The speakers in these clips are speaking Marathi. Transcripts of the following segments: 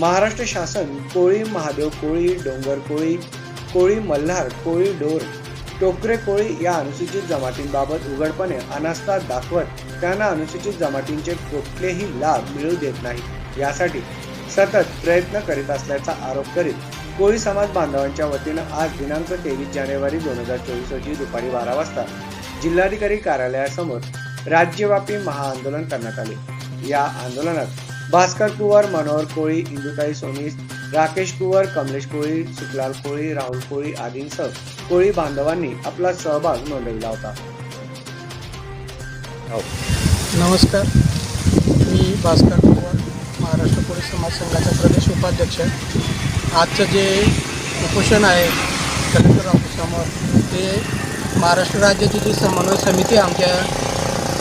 महाराष्ट्र शासन कोळी महादेव कोळी डोंगर कोळी कोळी मल्हार कोळी डोर टोकरे कोळी या अनुसूचित जमातींबाबत उघडपणे अनास्था दाखवत त्यांना अनुसूचित जमातींचे कुठलेही लाभ मिळू देत नाही. यासाठी सतत प्रयत्न करीत असल्याचा आरोप करीत कोळी समाज बांधवांच्या वतीनं आज दिनांक तेवीस जानेवारी दोन हजार चोवीस रोजी दुपारी बारा वाजता जिल्हाधिकारी कार्यालयासमोर राज्यव्यापी महाआंदोलन करण्यात आले. या आंदोलनात भास्कर कुवर मनोहर कोळी इंदुताई सोनीस राकेश कुवर कमलेश कोळी सुखलाल कोळी राहुल कोळी आदींसह कोळी बांधवांनी आपला सहभाग नोंदविला होता. नमस्कार. मी भास्कर पवार महाराष्ट्र पोलीस समाज संघाचा प्रदेश उपाध्यक्ष आहे. आजचं जे उपोषण आहे कलेक्टर ऑफिससमोर ते महाराष्ट्र राज्याची जी समन्वय समिती आमच्या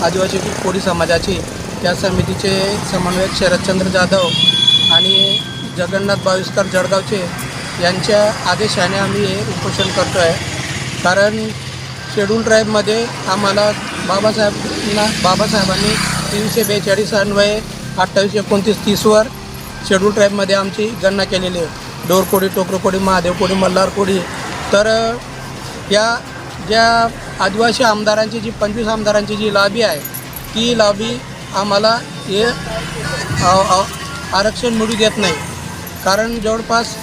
आदिवासी कोळी समाजाची त्या समितीचे समन्वयक शरदचंद्र जाधव आणि जगन्नाथ बाविस्कर जळगावचे यांच्या आदेशाने आम्ही हे उपोषण करतो आहे कारण शेड्यूल ट्राईबमध्ये आम्हाला बाबासाहेबांना बाबासाहेबांनी तीनशे बेचाळीस अन्वये अठ्ठावीस एकोणतीस तीसवर शेड्यूल ट्राईबमध्ये आमची गणना केलेली आहे. डोरकोडी टोकरकोडी महादेवकोडी मल्हारकोडी. तर या ज्या आदिवासी आमदारांची जी पंचवीस आमदारांची जी लाभी आहे ती लाभी आम्हाला हे आरक्षण मिळू देत नाही. कारण जवळपास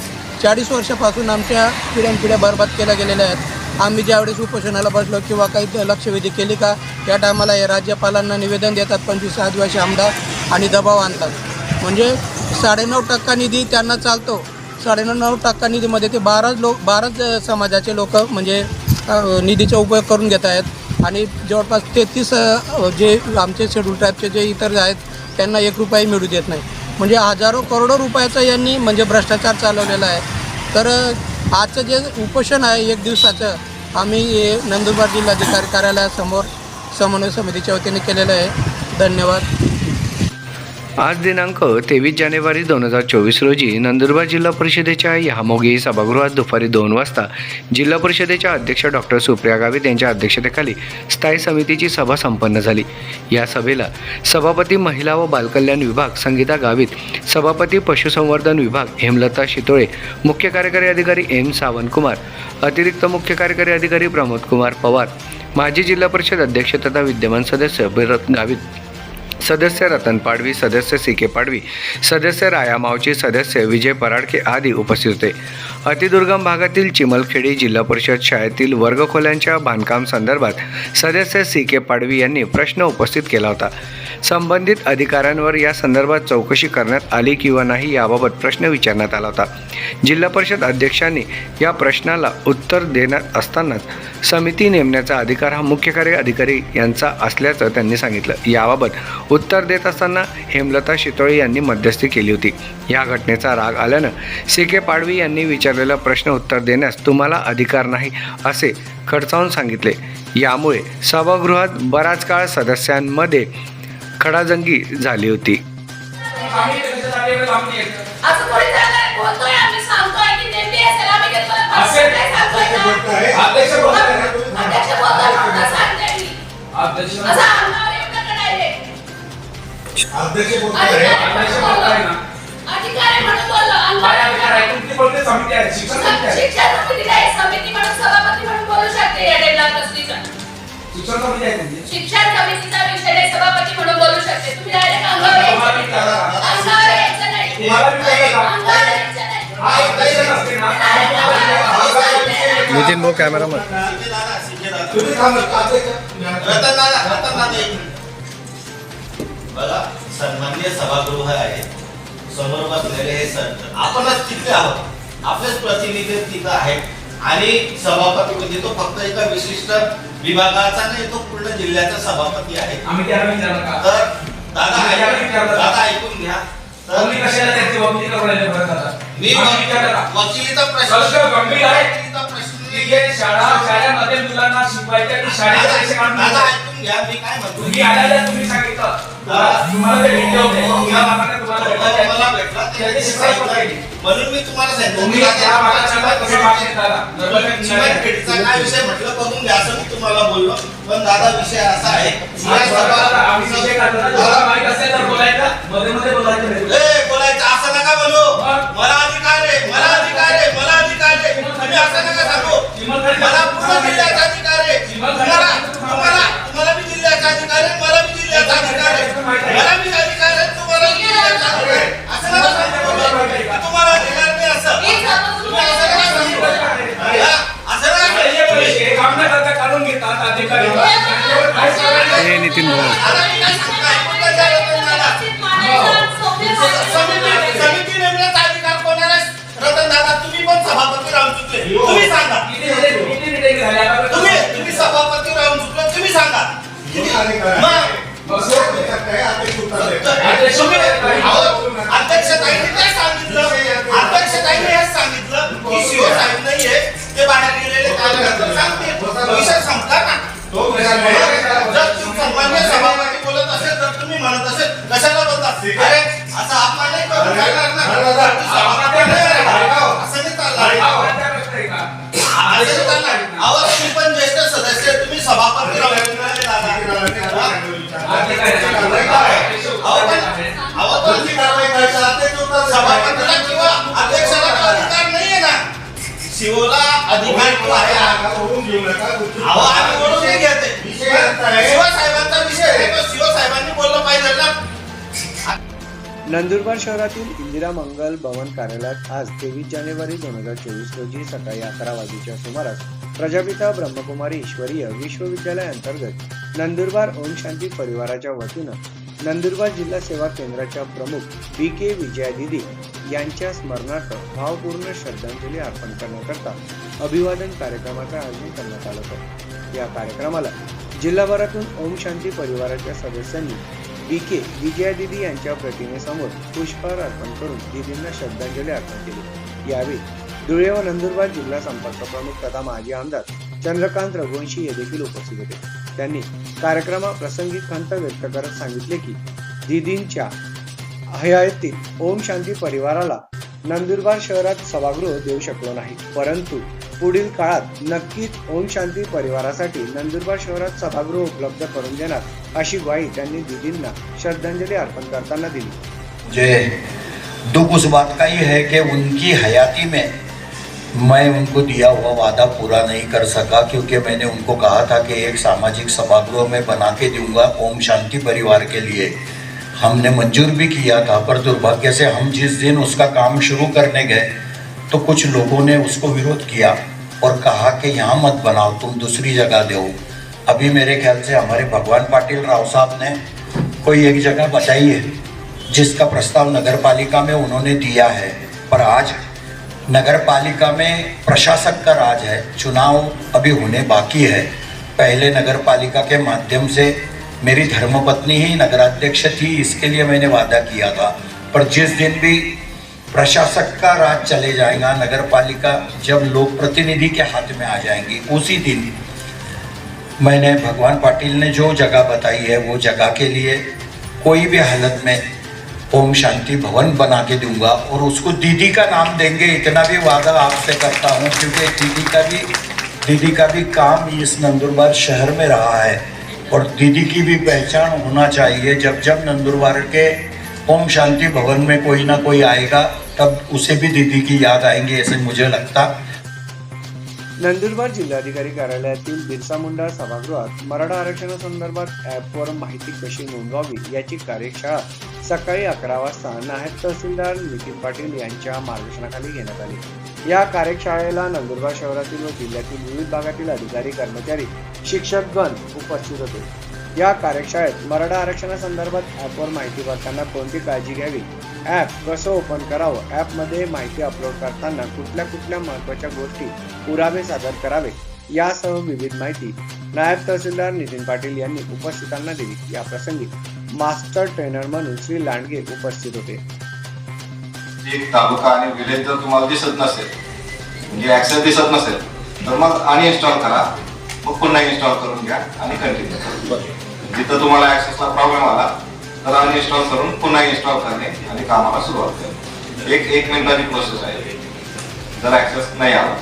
चाळीस वर्षापासून आमच्या पिढ्यानपिढ्या बरबाद केल्या गेलेल्या आहेत. आम्ही ज्यावेळेस उपोषणाला बसलो किंवा काही लक्षवेधी केली का त्या टायमाला हे राज्यपालांना निवेदन देतात पंचवीस आदिवासी आमदार आणि दबाव आणतात. म्हणजे साडेनऊ टक्का निधी त्यांना चालतो. साडेनऊ टक्का निधीमध्ये ते बाराच लोक बाराच समाजाचे लोक म्हणजे निधीचा उपयोग करून घेत आहेत. आणि जवळपास तेहतीस जे आमचे शेड्यूल ट्राईबचे जे इतर आहेत त्यांना एक रुपयाही मिळू देत नाही. म्हणजे हजारो करोडो रुपयाचा यांनी म्हणजे भ्रष्टाचार चालवलेला आहे. तर आजचं जे उपोषण आहे एक दिवसाचं आम्ही नंदुरबार जिल्हाधिकारी कार्यालयासमोर समन्वय समितीच्या वतीने केलेलं आहे. धन्यवाद. आज दिनांक तेवीस जानेवारी दोन हजार चोवीस रोजी नंदुरबार जिल्हा परिषदेच्या यामोगी सभागृहात दुपारी दोन वाजता जिल्हा परिषदेच्या अध्यक्ष डॉक्टर सुप्रिया गावित यांच्या अध्यक्षतेखाली स्थायी समितीची सभा संपन्न झाली. या सभेला सभापती महिला व बालकल्याण विभाग संगीता गावित सभापती पशुसंवर्धन विभाग हेमलता शितोळे मुख्य कार्यकारी अधिकारी एम सावंतकुमार अतिरिक्त मुख्य कार्यकारी अधिकारी प्रमोद कुमार पवार माजी जिल्हा परिषद अध्यक्ष तथा विद्यमान सदस्य भरत गावित सदस्य रतन पाडवी सदस्य सी के पाडवी सदस्य राया मावची सदस्य विजय पराडके आदी उपस्थित होते. अतिदुर्गम भागातील चिमलखेडी जिल्हा परिषद शाळेतील वर्गखोल्यांच्या बांधकाम संदर्भात सदस्य सी के पाडवी यांनी प्रश्न उपस्थित केला होता. संबंधित अधिकाऱ्यांवर या संदर्भात चौकशी करण्यात आली किंवा नाही याबाबत प्रश्न विचारण्यात आला होता. जिल्हा परिषद अध्यक्षांनी या प्रश्नाला उत्तर देण्यात असतानाच समिती नेमण्याचा अधिकार हा मुख्य कार्य अधिकारी यांचा असल्याचं त्यांनी सांगितलं. याबाबत उत्तर देत असताना हेमलता शितोळे यांनी मध्यस्थी केली होती. या घटनेचा राग आल्यानं सी के पाडवी यांनी विचारलेला प्रश्न उत्तर देण्यास तुम्हाला अधिकार नाही असे खडसावून सांगितले. यामुळे सभागृहात बराच काळ सदस्यांमध्ये खडाजंगी झाली होती. अधिकारी अध्यक्ष म्हणून बोलताय बोललो. ना? अधिकारी म्हणून बोललो. अंगावर काय येऊ अधिकार नका. आहे? तुमची बोलते समिती आहे? शिक्षण समिती म्हणून शिक्षण समिती आहे तुमची शिक्षण समितीचा विषय आहे, सभापती म्हणून बोलू शकते. तुम्ही डायरेक्ट अंगावर यायचं नाही. अंगावर यायचं नाही. तुम्हाला बी कळलं का? अंगावर यायचं नाही. हा एक दहशत असते ना. यायचं नाही. नितीन भाऊ कॅमेरामन. तुम्ही थांबा. अध्यक्ष बघा सन्मान्य सभागृह आहे. समोर बसलेले हे संत आपणच तिथे आहोत. आपलेच प्रतिनिधी तिथं आहेत. आणि सभापती म्हणजे तो फक्त एका विशिष्ट विभागाचा नाही तो पूर्ण जिल्ह्याचा सभापती आहे आम्ही त्याला विचारलं का तर दादा विचारलं? दादा ऐकून घ्या तर तुम्ही कशाला त्यांची वकिली करायला बरं करता मी आम्ही विचारलं का? वकिलीचा प्रश्न प्रश्न गंभीर आहे. वकिलीचा प्रश्न तिथे शाळा शाळेमध्ये मुलांना शिकवायच्या की शाळेचे पैसे काढून दादा द्यायचे? ऐकून घ्या मी काय म्हणतो तुम्ही आल्याला तुम्ही सांगितलं तुम्हाला तुम्हाला ते भेटले होती. म्हणून मी तुम्हाला सांगितलं तुम्ही त्या भागाच्या कसं मागणी करा. चिमणखेडीचा काय विषय म्हटलं बघून घ्या असं मी तुम्हाला बोललो. पण दादा विषय असा आहे. या सभा- आम्ही विषय काढतो ना, तुम्हाला माहीत असेल तर बोलायचं. मध्ये मध्ये बोलायचं नाही. ए, बोलायचं असं नका बोलू. मला अधिकार आहे मला अधिकार आहे मला अधिकार आहे. तुम्ही असं नका सांगू. मला पूर्ण जिल्ह्याचा अधिकार आहे. नंदुरबार शहरातील इंदिरा मंगल भवन कार्यालयात आज तेवीस जानेवारी दोन हजार चोवीस रोजी सकाळी अकरा वाजेच्या सुमारास प्रजापिता ब्रह्मकुमारी ईश्वरीय विश्वविद्यालय अंतर्गत नंदुरबार ओम शांती परिवाराच्या वतीनं नंदुरबार जिल्हा सेवा केंद्राच्या प्रमुख बी के विजया दिदी यांच्या स्मरणार्थ भावपूर्ण श्रद्धांजली अर्पण करण्याकरता अभिवादन कार्यक्रमाचं आयोजन करण्यात आलं होतं. या कार्यक्रमाला जिल्हाभरातून ओम शांती परिवाराच्या सदस्यांनी बी के विजया दिदी यांच्या प्रतिमेसमोर पुष्पहार अर्पण करून दिदींना श्रद्धांजली अर्पण केली. यावेळी धुळे व नंदुरबार जिल्हा संपर्क प्रमुख तथा माजी आमदार चंद्रकांत रघुवंशी हे देखील उपस्थित होते. त्यांनी कार्यक्रमाप्रसंगी खंत व्यक्त करत सांगितले की दिदींच्या हयातीत ओम शांती परिवाराला नंदुरबार शहरात सभागृह देऊ शकलो नाही. परंतु पुढील काळात नक्कीच ओम शांती परिवारासाठी नंदुरबार शहरात सभागृह उपलब्ध करून देणार अशी ग्वाही त्यांनी दिदींना श्रद्धांजली अर्पण करताना दिली. मुझे दुख उस बात का ही है कि उनकी हयाती में मैं उनको दिया हुआ वादा पूरा नहीं कर सका, क्योंकि मैंने उनको कहा था कि एक सामाजिक सभागृह में बना के दूँगा ओम शांति परिवार के लिए। हमने मंजूर भी किया था, पर दुर्भाग्य से हम जिस दिन उसका काम शुरू करने गए तो कुछ लोगों ने उसको विरोध किया और कहा कि यहाँ मत बनाओ, तुम दूसरी जगह दो अभी मेरे ख्याल से हमारे भगवान पाटिल राव साहब ने कोई एक जगह बताई है, जिसका प्रस्ताव नगर पालिका में उन्होंने दिया है, पर आज नगर पालिका में प्रशासक का राज है, चुनाव अभी होने बाकी है। पहले नगर पालिका के माध्यम से मेरी धर्मपत्नी ही नगराध्यक्ष थी, इसके लिए मैंने वादा किया था। पर जिस दिन भी प्रशासक का राज चले जाएगा नगर पालिका जब लोक प्रतिनिधि के हाथ में आ जाएँगी, उसी दिन मैंने भगवान पाटिल ने जो जगह बताई है, वो जगह के लिए कोई भी हालत में ओम शांति भवन बना के दूँगा और उसको दीदी का नाम देंगे। इतना भी वादा आपसे करता हूँ, क्योंकि दीदी का भी, दीदी का भी काम इस नंदुरबार शहर में रहा है। और दीदी की भी पहचान होना चाहिए। जब जब नंदुरबार के ओम शांति भवन में कोई ना कोई आएगा तब उसे भी दीदी की याद आएंगी ऐसे मुझे लगता। नंदुरबार जिल्हाधिकारी कार्यालयातील बिरसा मुंडा सभागृहात मराठा आरक्षणासंदर्भात ॲपवर माहिती कशी नोंदवावी याची कार्यशाळा सकाळी अकरा वाजता नायब तहसीलदार नितीन पाटील यांच्या मार्गदर्शनाखाली घेण्यात आली. या कार्यशाळेला नंदुरबार शहरातील व जिल्ह्यातील विविध भागातील अधिकारी कर्मचारी शिक्षकगण उपस्थित होते. या कार्यशाळेत मराठा आरक्षणासंदर्भात ॲपवर माहिती भरताना कोणती काळजी घ्यावी? ॲप कसं ओपन करावं? ॲपमध्ये माहिती अपलोड करताना कुठल्या कुठल्या महत्त्वाच्या गोष्टी पुरावे सादर करावे? यासह विविध माहिती नायब तहसीलदार नितीन पाटील यांनी उपस्थितांना दिली. या प्रसंगी मास्टर ट्रेनर म्हणून श्री लांडगे उपस्थित होते. एक तालुका आणि विलेज जर तुम्हाला दिसत नसेल म्हणजे ऍक्सेस दिसत नसेल तर मग अनइन्स्टॉल करा. मग पुन्हा इन्स्टॉल करून घ्या आणि कंटिन्यू करा. जिथं तुम्हाला ऍक्सेसला प्रॉब्लेम आला तर अनइन्स्टॉल करून पुन्हा इन्स्टॉल करणे आणि कामाला सुरुवात करणे. एक एक मिनिटाची प्रोसेस आहे. जर ऍक्सेस नाही आला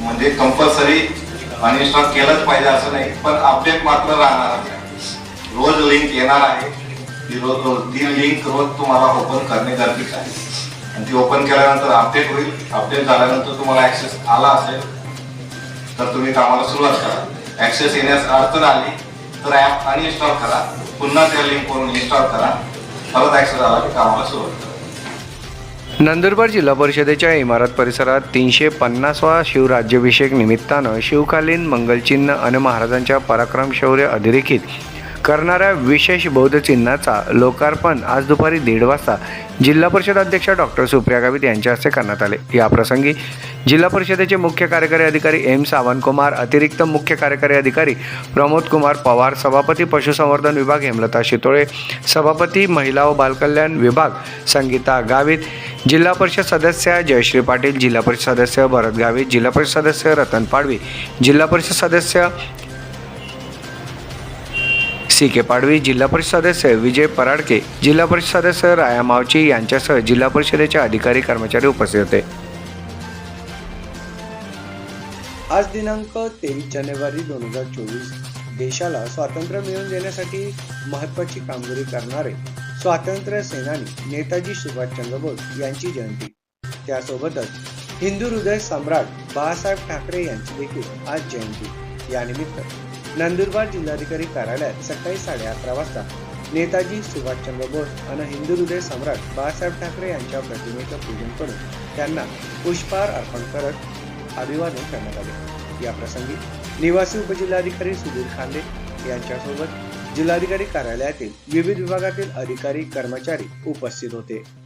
म्हणजे कंपल्सरी अनइन्स्टॉल केलंच पाहिजे असं नाही पण अपडेट मात्र राहणारच आहे. रोज लिंक येणार आहे. ती रोज रोज ती लिंक रोज तुम्हाला ओपन करणे गरजेचं आहे. आणि ती ओपन केल्यानंतर अपडेट होईल. अपडेट झाल्यानंतर तुम्हाला ऍक्सेस आला असेल तर तुम्ही कामाला सुरुवात करा. ऍक्सेस येण्यास अडचण आली तर ॲप अनइन्स्टॉल करा. पुन्हा त्या लिंकवरून इन्स्टॉल करा. परत ॲक्सेस आला की कामाला सुरुवात करा. नंदुरबार जिल्हा परिषदेच्या इमारत परिसरात तीनशे पन्नासवा शिवराज्याभिषेक निमित्तानं शिवकालीन मंगलचिन्ह आणि महाराजांच्या पराक्रम शौर्य अधोरेखित करणाऱ्या विशेष बौद्ध चिन्हाचा लोकार्पण आज दुपारी दीड वाजता जिल्हा परिषद अध्यक्ष डॉक्टर सुप्रिया गावित यांच्या हस्ते करण्यात आले. या प्रसंगी जिल्हा परिषदेचे मुख्य कार्यकारी अधिकारी एम सावंतकुमार अतिरिक्त मुख्य कार्यकारी अधिकारी प्रमोद कुमार पवार सभापती पशुसंवर्धन विभाग हेमलता शितोळे सभापती महिला व बालकल्याण विभाग संगीता गावित जिल्हा परिषद सदस्य जयश्री पाटील जिल्हा परिषद सदस्य भरत गावित जिल्हा परिषद सदस्य रतन पाडवी जिल्हा परिषद सदस्य सी के पाडवी जिल्हा परिषद सदस्य विजय पराडके जिल्हा परिषद सदस्य राया मावची यांच्यासह जिल्हा परिषदेचे अधिकारी कर्मचारी उपस्थित होते. आज दिनांक तेवीस जानेवारी दोन हजार चोवीस देशाला स्वातंत्र्य मिळवून देण्यासाठी महत्त्वाची कामगिरी करणारे स्वातंत्र्य सेनानी नेताजी सुभाषचंद्र बोस यांची जयंती. त्यासोबतच हिंदू हृदय सम्राट बाळासाहेब ठाकरे यांची देखील आज जयंती. यानिमित्त नंदुरबार जिल्हाधिकारी कार्यालयात सकाळी साडे अकरा वाजता नेताजी सुभाषचंद्र बोस आणि हिंदू हृदय सम्राट बाळासाहेब ठाकरे यांच्या प्रतिमेचं पूजन करून त्यांना पुष्पहार अर्पण करत अभिवादन करण्यात आले. या प्रसंगी निवासी उपजिल्हाधिकारी सुधीर खांदे यांच्यासोबत जिल्हाधिकारी कार्यालयातील विविध विभागातील अधिकारी कर्मचारी उपस्थित होते.